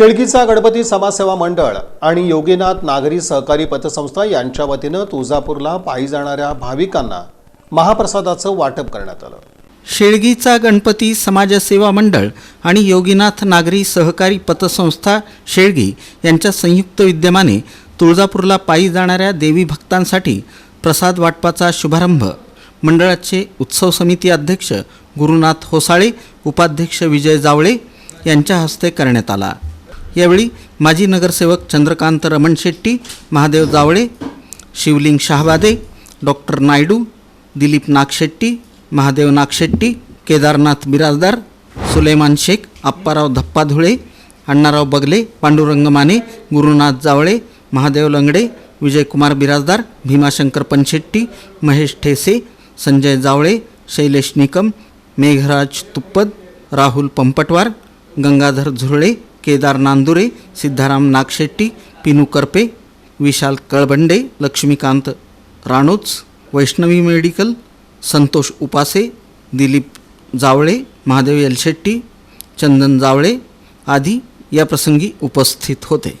शेळकीचा गणपती समाजसेवा मंडळ आणि योगीनाथ नागरी सहकारी पतसंस्था यांच्या वतीनं तुळजापूरला पायी जाणाऱ्या भाविकांना महाप्रसादाचं वाटप करण्यात आलं. शेळगीचा गणपती समाजसेवा मंडळ आणि योगीनाथ नागरी सहकारी पतसंस्था शेळगी यांच्या संयुक्त विद्यमाने तुळजापूरला पायी जाणाऱ्या देवी भक्तांसाठी प्रसाद वाटपाचा शुभारंभ मंडळाचे उत्सव समिती अध्यक्ष गुरुनाथ होसाळे उपाध्यक्ष विजय जावळे यांच्या हस्ते करण्यात आला. यावेळी माजी नगरसेवक चंद्रकांत रमण शेट्टी महादेव जावळे शिवलिंग शहाबादे डॉक्टर नायडू दिलीप नागशेट्टी महादेव नागशेट्टी केदारनाथ बिराजदार सुलेमान शेख आप्पाराव धप्पा धुळे अण्णाराव बगले पांडुरंग माने गुरुनाथ जावळे महादेव लंगडे विजयकुमार बिराजदार भीमाशंकर पनशेट्टी महेश ठेसे संजय जावळे शैलेश निकम मेघराज तुप्पद राहुल पंपटवार गंगाधर झुरळे केदार नांदुरे सिद्धाराम नागशेट्टी पिनू करपे विशाल कळबंडे लक्ष्मीकांत राणोच वैष्णवी मेडिकल संतोष उपासे दिलीप जावळे महादेव यलशेट्टी चंदन जावळे आदी या प्रसंगी उपस्थित होते.